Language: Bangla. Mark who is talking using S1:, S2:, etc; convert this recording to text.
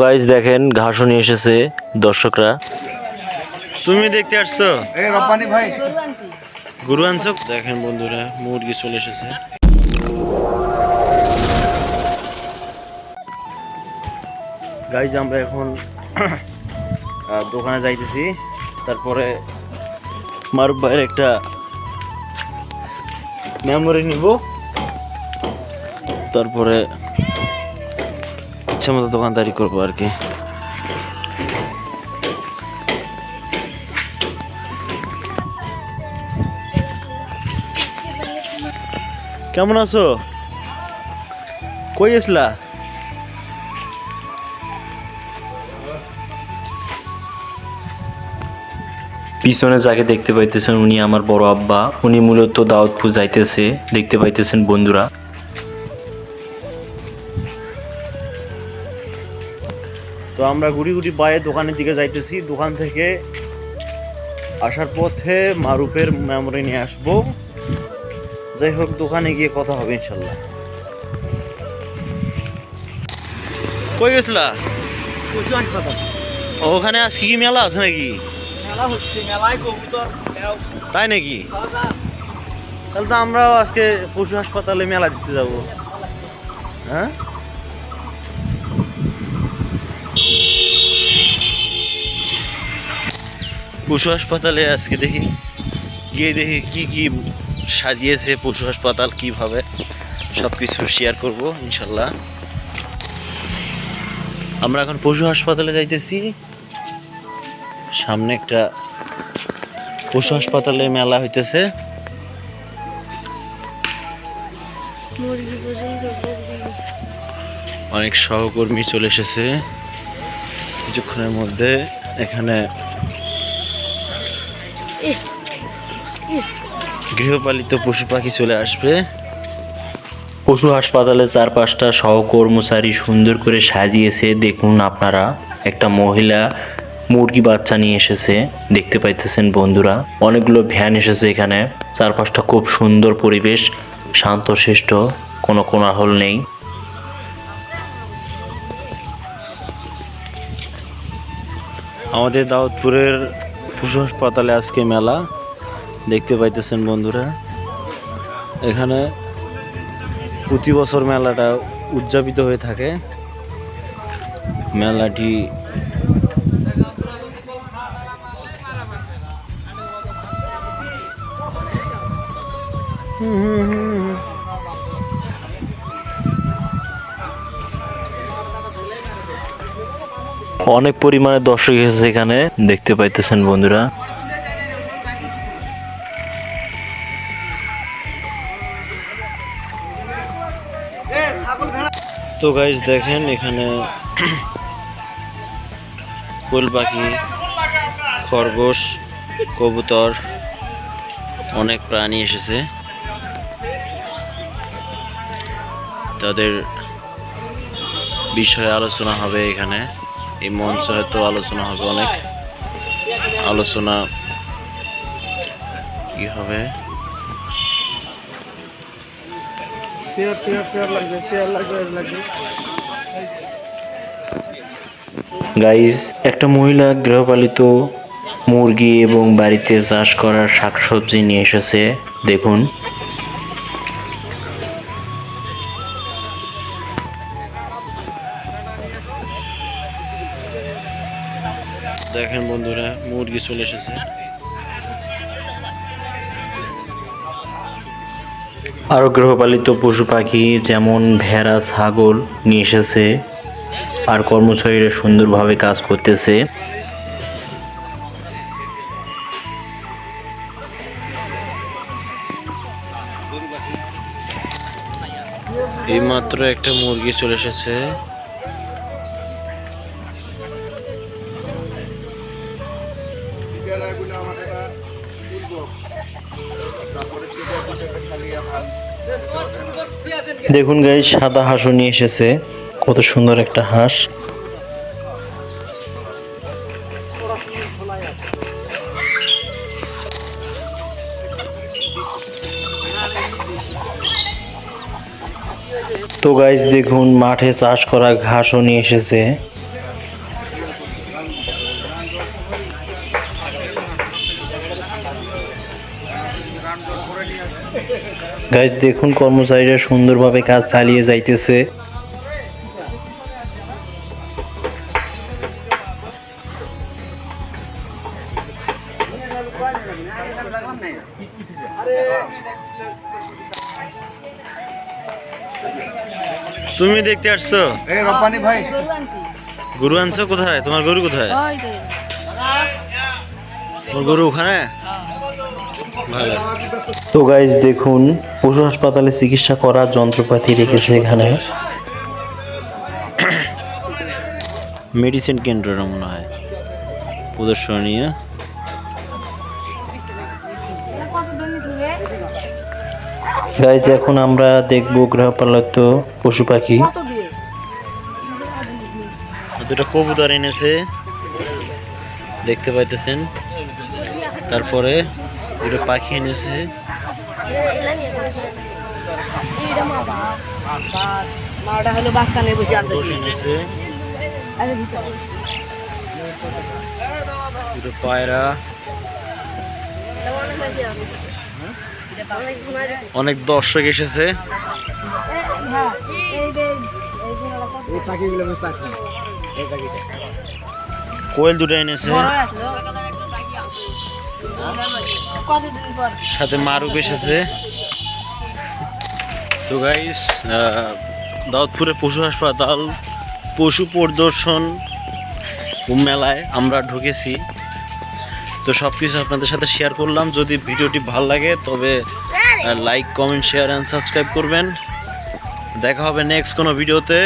S1: গাইজ দেখেন ঘাসও নিয়ে এসেছে দর্শকরা। তুমি দেখতে আসছো?
S2: রব্বানি ভাই।
S1: গরু আনছো? দেখেন বন্ধুরা মুরগি চলে এসেছে। গাইজ আমরা এখন আহ, দোকানে যাইতেছি। তারপরে মারুফ ভাইয়ের একটা মেমোরি নিব। তারপরে ইচ্ছা মতো দোকানদারি করব আর কি। কেমন আছো? কই গেছিলা? পিছনে যাকে দেখতে পাইতেছেন উনি আমার বড় আব্বা। উনি মূলত দাউদপুর যাইতেছে দেখতে পাইতেছেন বন্ধুরা। তো আমরা গুড়ি গুড়ি পায়ে দোকানের দিকে যাইতেছি। দোকান থেকে আসার পথে মারুফের মেমোরি নিয়ে আসব। যাই হোক দোকানে গিয়ে কথা হবে ইনশাল্লাহ কই গেছিলা? ওখানে আজকে কি মেলা আছে নাকি? তাই নাকি? তাহলে তো আমরাও আজকে পশু হাসপাতালে মেলা দিতে যাব। হ্যাঁ? পশু হাসপাতালে আজকে দেখি, গিয়ে দেখি কি কি সাজিয়েছে পশু হাসপাতাল, কীভাবে সব কিছু শেয়ার করব, ইনশাল্লাহ। আমরা এখন পশু হাসপাতালে যাইতেছি। সামনে একটা পশু হাসপাতালে মেলা হইতেছে। অনেক সহকর্মী চলে এসেছে। কিছুক্ষণের মধ্যে এখানে গৃহপালিত পশু পাখি চলে আসবে। পশু হাসপাতালে চার পাঁচটা সহকর্মচারী সুন্দর করে সাজিয়েছে। দেখুন আপনারা একটা মহিলা মুরগি বাচ্চা নিয়ে এসেছে দেখতে পাইতেছেন বন্ধুরা। অনেকগুলো ভ্যান এসেছে এখানে। চার পাঁচটা খুব সুন্দর পরিবেশ শান্তশিষ্ট কোনো কোলাহল নেই। আমাদের দাউদপুরের পশু হাসপাতালে আজকে মেলা। দেখতে পাইতেছেন বন্ধুরা। এখানে প্রতি বছর মেলাটা উদযাপিত হয়ে থাকে। মেলাটি অনেক পরিমাণে দর্শক এসেছে এখানে। দেখতে পাইতেছেন বন্ধুরা। তো গাইজ দেখেন এখানে কোয়েল পাখি, খরগোশ, কবুতর, অনেক প্রাণী এসেছে। তাদের বিষয়ে আলোচনা হবে এখানে। এই মঞ্চে হয়তো আলোচনা হবে অনেক। আলোচনা কি হবে? গাইজ একটা মহিলা গৃহপালিত মুরগি এবং বাড়িতে চাষ করার শাকসবজি নিয়ে এসেছে। দেখেন। মুরগি চলে এসেছে। আরও গৃহপালিত পশু পাখি যেমন ভেড়া ছাগল নিয়ে এসেছে আর কর্মচারীরা সুন্দরভাবে কাজ করতেছে। এইমাত্র একটা মুরগি চলে এসেছে। দেখুন গাই সাদা হাঁসও নিয়ে এসেছে। কত সুন্দর একটা হাঁস। তো গাইজ দেখুন, মাঠে চাষ করা ঘাসও নিয়ে এসেছে। গাইজ দেখুন কর্মচারীরা সুন্দরভাবে কাজ চালিয়ে যাইতেছে। তুমি দেখতে আসছো?
S2: এই রব্বানি ভাই।
S1: গরু আনছো কোথায়? তোমার গরু কোথায়? তোমার গরু ওখানে? ভালো তো গাইজ দেখুন পশু হাসপাতালে চিকিৎসা করার যন্ত্রপাতি রেখেছে এখানে। মেডিসিন কেন্দ্রের মনে হয়। প্রদর্শনী গাইজ এখন আমরা দেখব গৃহপালিত পশু পাখি। দুটো কবুতর এনেছে। দেখতে পাইতেছেন। তারপরে দুটো পাখি এনেছে
S3: মাটা হলো বাচ্চা বসে
S1: এনেছে দুটো পায়রা অনেক দর্শক এসেছে কোয়েল দুটো এনেছে
S3: কতদিন পর
S1: বেশ আছে। তো গাইস দাউদপুরে পশু হাসপাতাল, পশু পরিদর্শন মেলায় আমরা ঢুকেছি। তো সব কিছু আপনাদের সাথে শেয়ার করলাম। যদি ভিডিওটি ভালো লাগে, তবে like comment share and subscribe করবেন। দেখা হবে নেক্সট কোনো ভিডিওতে।